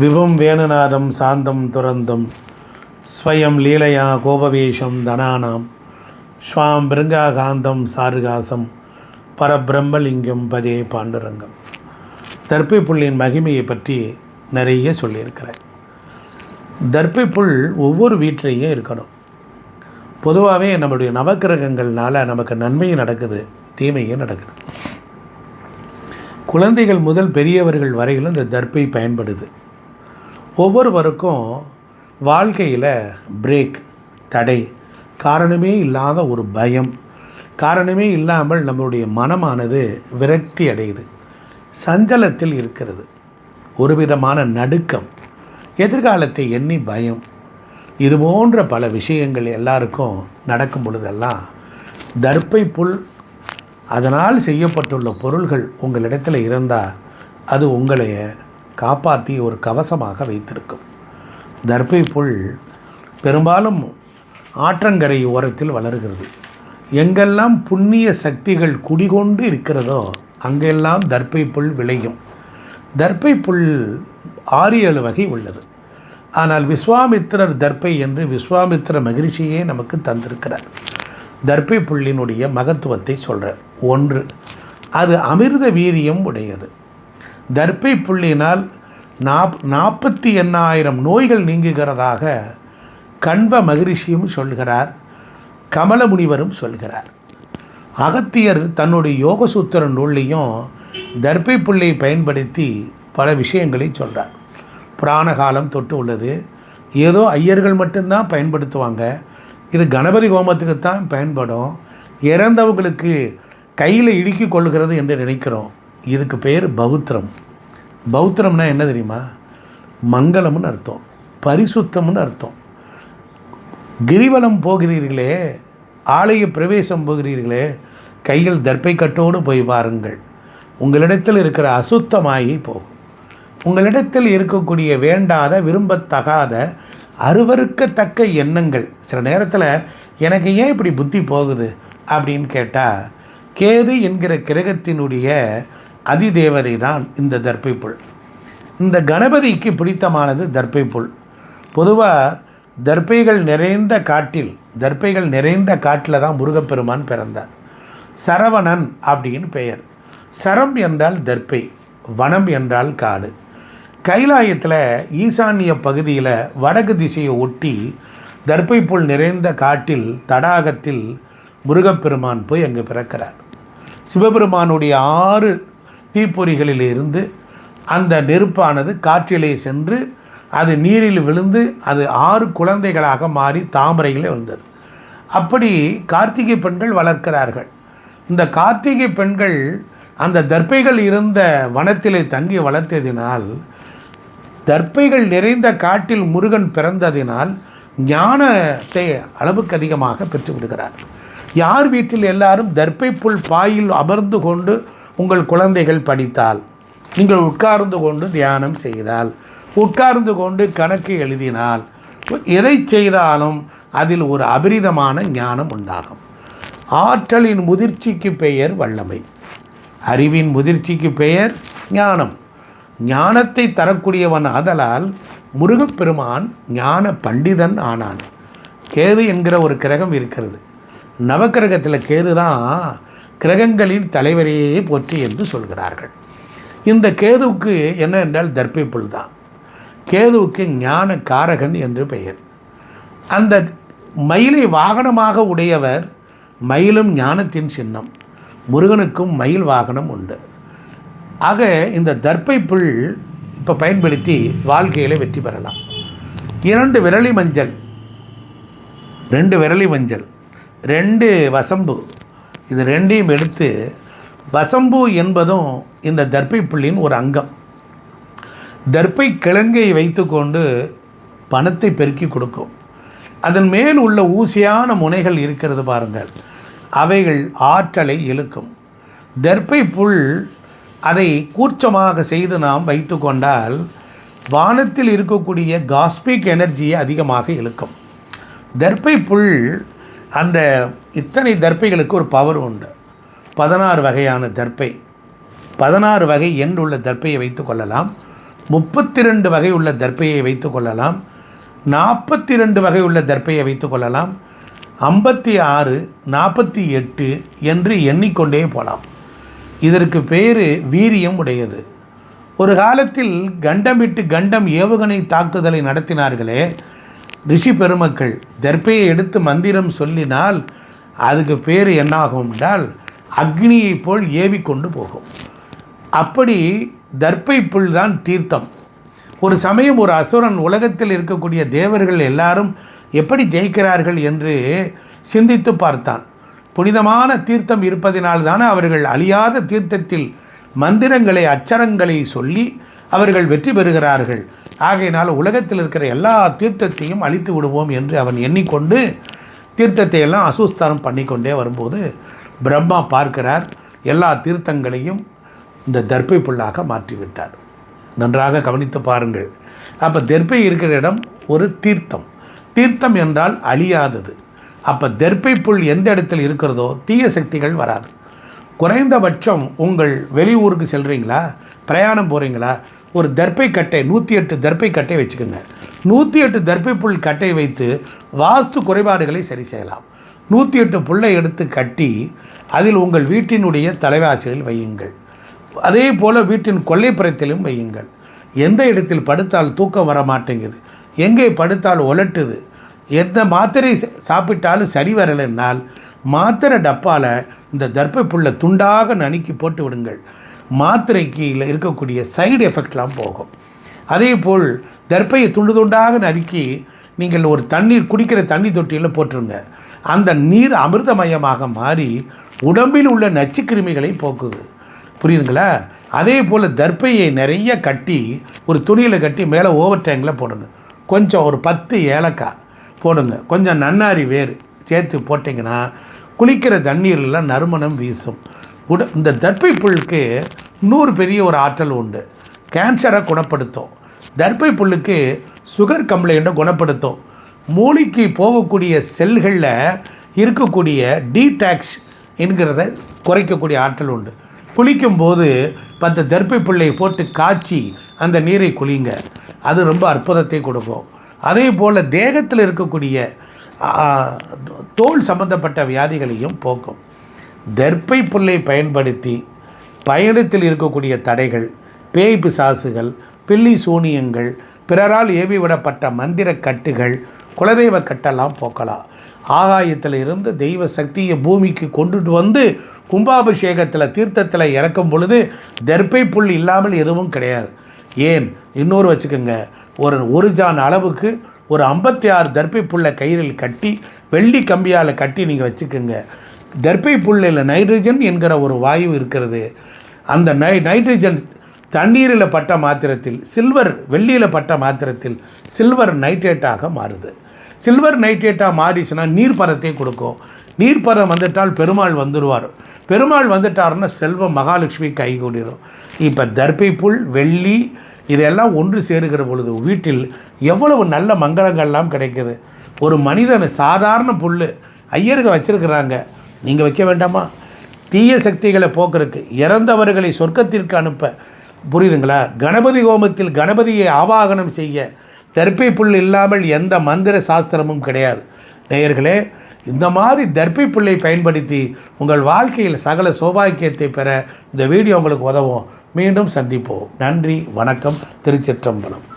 விபும் வேணுநாதம் சாந்தம் துரந்தம் ஸ்வயம் லீலையா கோபவேஷம் தனானாம் ஸ்வாம் பிருங்காகாந்தம் சாருகாசம் பரபிரம்மலிங்கம் பதே பாண்டுரங்கம். தர்ப்பை புள்ளின் மகிமையை பற்றி நிறைய சொல்லியிருக்கிறேன். தர்ப்பை புல் ஒவ்வொரு வீட்டிலையும் இருக்கணும். பொதுவாகவே நம்முடைய நவக்கிரகங்கள்னால நமக்கு நன்மையும் நடக்குது தீமையும் நடக்குது. குழந்தைகள் முதல் பெரியவர்கள் வரையிலும் இந்த தர்ப்பை பயன்படுது. ஒவ்வொருவருக்கும் வாழ்க்கையில் பிரேக் தடை. காரணமே இல்லாத ஒரு பயம். காரணமே இல்லாமல் நம்மளுடைய மனமானது விரக்தி அடையுது. சஞ்சலத்தில் இருக்கிறது. ஒரு விதமான நடுக்கம். எதிர்காலத்தை எண்ணி பயம். இது போன்ற பல விஷயங்கள் எல்லாருக்கும் நடக்கும் பொழுதெல்லாம் தர்ப்பை புல் அதனால் செய்யப்பட்டுள்ள பொருள்கள் உங்களிடத்தில் இருந்தால் அது உங்களைய காப்பாற்றி ஒரு கவசமாக வைத்திருக்கும். தர்ப்பை புல் பெரும்பாலும் ஆற்றங்கரை ஓரத்தில் வளர்கிறது. எங்கெல்லாம் புண்ணிய சக்திகள் குடிகொண்டு இருக்கிறதோ அங்கெல்லாம் தர்ப்பை புல் விளையும். தர்ப்பை புல் ஆறு ஏழு வகை உள்ளது. ஆனால் விஸ்வாமித்திரர் தர்ப்பை என்று விஸ்வாமித்திர மகிழ்ச்சியே நமக்கு தந்திருக்கிறார். தர்ப்பை புள்ளினுடைய மகத்துவத்தை சொல்கிறார் ஒன்று அது அமிர்த வீரியம் உடையது. தர்ப்பை புள்ளினால் நாப் நாற்பத்தி எண்ணாயிரம் நோய்கள் நீங்குகிறதாக கண்ப மகிழ்ச்சியும் சொல்கிறார் கமல முனிவரும் சொல்கிறார். அகத்தியர் தன்னுடைய யோகசூத்திர நூல்லையும் தர்ப்பை புள்ளியை பயன்படுத்தி பல விஷயங்களை சொல்கிறார் புராண காலம் தொட்டு உள்ளது. ஏதோ ஐயர்கள் மட்டும்தான் பயன்படுத்துவாங்க. இது கணபதி ஹோமத்துக்கு தான் பயன்படும். இறந்தவங்களுக்கு கையில் இடுக்கி கொள்கிறது என்று நினைக்கிறோம். இதுக்கு பேர் பௌத்திரம். பௌத்திரம்னா என்ன தெரியுமா? மங்களம்னு அர்த்தம். பரிசுத்தம்னு அர்த்தம். கிரிவலம் போகிறீர்களே ஆலய பிரவேசம் போகிறீர்களே கையில் தர்ப்பை கட்டோடு போய் பாருங்கள் உங்களிடத்தில் இருக்கிற அசுத்தமாகி போகும். உங்களிடத்தில் இருக்கக்கூடிய வேண்டாத விரும்பத்தகாத அருவருக்கத்தக்க எண்ணங்கள். சில நேரத்தில் எனக்கு ஏன் இப்படி புத்தி போகுது? அப்படின்னு கேட்டால் கேது என்கிற கிரகத்தினுடைய அதிதேவதை தான் இந்த தர்ப்பை புல் இந்த கணபதிக்கு பிடித்தமானது தர்ப்பை புல் பொதுவாக தர்ப்பைகள் நிறைந்த காட்டில் தர்ப்பைகள் நிறைந்த காட்டில் தான் முருகப்பெருமான் பிறந்தார். சரவணன் அப்படின்னு பெயர். சரம் என்றால் தர்ப்பை வனம் என்றால் காடு. கைலாயத்தில் ஈசான்ய பகுதியில் வடக்கு திசையை ஒட்டி தர்ப்பை புல் நிறைந்த காட்டில் தடாகத்தில் முருகப்பெருமான் போய் அங்கே பிறக்கிறார். சிவபெருமானுடைய ஆறு தீப்பொறிகளில் இருந்து அந்த நெருப்பானது காற்றிலே சென்று அது நீரில் விழுந்து அது ஆறு குழந்தைகளாக மாறி தாமரையில் விழுந்தது அப்படி கார்த்திகை பெண்கள் வளர்க்கிறார்கள். இந்த கார்த்திகை பெண்கள் அந்த தர்ப்பைகள் இருந்த வனத்திலே தங்கி வளர்த்ததினால் தர்ப்பைகள் நிறைந்த காட்டில் முருகன் பிறந்ததினால் ஞானத்தை அளவுக்கு அதிகமாக பெற்று விடுகிறார் யார் வீட்டில் எல்லாரும் தர்ப்பை புல் பாயில் அமர்ந்து கொண்டு உங்கள் குழந்தைகள் படித்தால். நீங்கள் உட்கார்ந்து கொண்டு தியானம் செய்தால். உட்கார்ந்து கொண்டு கணக்கு எழுதினால். எதை செய்தாலும் அதில் ஒரு அபரிதமான ஞானம் உண்டாகும். ஆற்றலின் முதிர்ச்சிக்கு பெயர் வல்லமை. அறிவின் முதிர்ச்சிக்கு பெயர் ஞானம். ஞானத்தை தரக்கூடியவன் ஆதலால் முருகப்பெருமான் ஞான பண்டிதன் ஆனான். கேது என்கிற ஒரு கிரகம் இருக்கிறது. நவக்கிரகத்தில் கேது தான் கிரகங்களின் தலைவரையே போற்றி என்று சொல்கிறார்கள். இந்த கேதுவுக்கு என்ன என்றால் தர்ப்பை புல் தான். கேதுவுக்கு ஞான காரகன் என்று பெயர். அந்த மயிலை வாகனமாக உடையவர் மயிலும் ஞானத்தின் சின்னம் முருகனுக்கும் மயில் வாகனம் உண்டு. ஆக இந்த தர்ப்பை புல் இப்போ பயன்படுத்தி வாழ்க்கையில் வெற்றி பெறலாம். இரண்டு விரலி மஞ்சள் ரெண்டு விரலி மஞ்சள் ரெண்டு வசம்பு இது ரெண்டையும் எடுத்து வசம்பு என்பதும் இந்த தர்ப்பை புள்ளியின் ஒரு அங்கம். தர்ப்பை கிழங்கை வைத்துக்கொண்டு பணத்தை பெருக்கி கொடுக்கும். அதன் மேல் உள்ள ஊசியான முனைகள் இருக்கிறது பாருங்கள். அவைகள் ஆற்றலை இழுக்கும். தர்ப்பை புல் அதை கூர்ச்சமாக செய்து நாம் வைத்து கொண்டால் வானத்தில் இருக்கக்கூடிய காஸ்பிக் எனர்ஜியை அதிகமாக இழுக்கும். தர்ப்பை புல் அந்த இத்தனை தர்ப்பைகளுக்கு ஒரு பவர் உண்டு. பதினாறு வகையான தர்ப்பை பதினாறு வகை எண் உள்ள தர்ப்பையை வைத்து கொள்ளலாம். முப்பத்தி ரெண்டு வகை உள்ள தர்ப்பையை வைத்து கொள்ளலாம். நாற்பத்தி ரெண்டு வகை உள்ள தர்ப்பையை வைத்து கொள்ளலாம். ஐம்பத்தி ஆறு நாற்பத்தி எட்டு என்று எண்ணிக்கொண்டே போகலாம் இதற்கு பேர் வீரியம் உடையது. ஒரு காலத்தில் கண்டமிட்டு கண்டம் ஏவுகணை தாக்குதலை நடத்தினார்களே ரிஷி பெருமக்கள் தர்ப்பையை எடுத்து மந்திரம் சொல்லினால் அதுக்கு பேர் என்னாகும் என்றால் அக்னியை போல் ஏவி கொண்டு போகும். அப்படி தர்ப்பை புல் தான் தீர்த்தம். ஒரு சமயம் ஒரு அசுரன் உலகத்தில் இருக்கக்கூடிய தேவர்கள் எல்லாரும் எப்படி ஜெயிக்கிறார்கள் என்று சிந்தித்து பார்த்தான். புனிதமான தீர்த்தம் இருப்பதினால்தான் அவர்கள் அழியாத தீர்த்தத்தில் மந்திரங்களை அச்சரங்களை சொல்லி அவர்கள் வெற்றி பெறுகிறார்கள். ஆகையினால் உலகத்தில் இருக்கிற எல்லா தீர்த்தத்தையும் அழித்து விடுவோம் என்று அவன் எண்ணிக்கொண்டு தீர்த்தத்தை எல்லாம் அசுஸ்தானம் பண்ணிக்கொண்டே வரும்போது பிரம்மா பார்க்கிறார். எல்லா தீர்த்தங்களையும் இந்த தர்ப்பை புல்லாக மாற்றிவிட்டார். நன்றாக கவனித்து பாருங்கள். அப்போ தெற்பை இருக்கிற இடம் ஒரு தீர்த்தம். தீர்த்தம் என்றால் அழியாதது. அப்போ தெற்பை புல் எந்த இடத்தில் இருக்கிறதோ தீய சக்திகள் வராது. குறைந்தபட்சம் உங்கள் வெளியூருக்கு செல்கிறீங்களா பிரயாணம் போகிறீங்களா ஒரு தர்ப்பை கட்டை நூற்றி எட்டு தர்ப்பை கட்டை வச்சுக்கோங்க. நூற்றி எட்டு தர்ப்பை புல் கட்டை வைத்து வாஸ்து குறைபாடுகளை சரி செய்யலாம். நூற்றி எட்டு புல்லை எடுத்து கட்டி அதில் உங்கள் வீட்டினுடைய தலைவாசலில் வையுங்கள். அதே போல் வீட்டின் கொல்லைப்புறத்திலும் வையுங்கள். எந்த இடத்தில் படுத்தால் தூக்கம் வர மாட்டேங்குது? எங்கே படுத்தால் உலட்டுது எந்த மாத்திரை சாப்பிட்டாலும் சரி வரலைன்னால் மாத்திரை டப்பாவில் இந்த தர்ப்பை புல்லை துண்டாக நனுக்கி போட்டு விடுங்கள். மாத்திரைக்கு இருக்கக்கூடிய சைடு எஃபெக்ட்லாம் போகும். அதே போல் தர்ப்பையை துண்டு துண்டாக நறுக்கி நீங்கள் ஒரு தண்ணீர் குடிக்கிற தண்ணி தொட்டியில் போட்டுருங்க. அந்த நீர் அமிர்தமயமாக மாறி உடம்பில் உள்ள நச்சுக்கிருமிகளை போக்குது. புரியுதுங்களா? அதே போல் தர்ப்பையை நிறைய கட்டி ஒரு துணியில் கட்டி மேலே ஓவர் டேங்கில் போடுங்க. கொஞ்சம் ஒரு பத்து ஏலக்காய் போடுங்க. கொஞ்சம் நன்னாரி வேர் சேர்த்து போட்டிங்கன்னா குளிக்கிற தண்ணீர்லாம் நறுமணம் வீசும். உட இந்த தர்ப்பை புல்லுக்கு இன்னொரு பெரிய ஒரு ஆற்றல் உண்டு. கேன்சரை குணப்படுத்தும். தர்ப்பை புல்லுக்கு சுகர் கம்ப்ளைண்ட்டை குணப்படுத்தும். மூளைக்கு போகக்கூடிய செல்களில் இருக்கக்கூடிய டீடாக்ஸ் என்கிறத குறைக்கக்கூடிய ஆற்றல் உண்டு. குளிக்கும்போது பத்து தர்ப்பை பிள்ளை போட்டு காய்ச்சி அந்த நீரை குளிங்க. அது ரொம்ப அற்புதத்தை கொடுக்கும். அதே போல் தேகத்தில் இருக்கக்கூடிய தோல் சம்பந்தப்பட்ட வியாதிகளையும் போக்கும். தர்ப்பை புல்லை பயன்படுத்தி பயணத்தில் இருக்கக்கூடிய தடைகள் பேய் பிசாசுகள் பில்லி சூனியங்கள் பிறரால் ஏவி விடப்பட்ட மந்திர கட்டுகள் குலதெய்வ கட்டெல்லாம் போக்கலாம். ஆகாயத்தில் இருந்து தெய்வ சக்தியை பூமிக்கு கொண்டுட்டு வந்து கும்பாபிஷேகத்தில் தீர்த்தத்தில் இறக்கும் பொழுது தர்ப்பை புல் இல்லாமல் எதுவும் கிடையாது. ஏன்? இன்னொரு வச்சுக்கோங்க. ஒரு ஒரு ஜான் அளவுக்கு ஒரு ஐம்பத்தி ஆறு தர்ப்பை புல்லை கயிறில் கட்டி வெள்ளி கம்பியால் கட்டி நீங்கள் வச்சுக்கோங்க. தர்ப்பை புல்லில் நைட்ரஜன் என்கிற ஒரு வாயு இருக்கிறது. அந்த நை நைட்ரஜன் தண்ணீரில் பட்ட மாத்திரத்தில் சில்வர் வெள்ளியில் பட்ட மாத்திரத்தில் சில்வர் நைட்ரேட்டாக மாறுது. சில்வர் நைட்ரேட்டாக மாறிச்சுன்னா நீர்ப்பதத்தை கொடுக்கும். நீர்ப்பதம் வந்துட்டால் பெருமாள் வந்துடுவார் பெருமாள் வந்துட்டார்னா செல்வம் மகாலட்சுமி கைகூடிடும் இப்போ தர்ப்பை புல் வெள்ளி இதெல்லாம் ஒன்று சேருகிற பொழுது வீட்டில் எவ்வளவு நல்ல மங்களங்கள்லாம் கிடைக்குது. ஒரு மனிதன் சாதாரண புல் ஐயருக்கு வச்சுருக்கிறாங்க. நீங்கள் வைக்க வேண்டாமா? தீய சக்திகளை போக்குறதுக்கு இறந்தவர்களை சொர்க்கத்திற்கு அனுப்ப. புரியுதுங்களா? கணபதி ஹோமத்தில் கணபதியை ஆவாகனம் செய்ய தர்ப்பை புல் இல்லாமல் எந்த மந்திர சாஸ்திரமும் கிடையாது. நேயர்களே இந்த மாதிரி தர்ப்பை புல்லை பயன்படுத்தி உங்கள் வாழ்க்கையில் சகல சௌபாக்கியத்தை பெற இந்த வீடியோ உங்களுக்கு உதவும். மீண்டும் சந்திப்போம். நன்றி வணக்கம் திருச்சிற்றம்பலம்.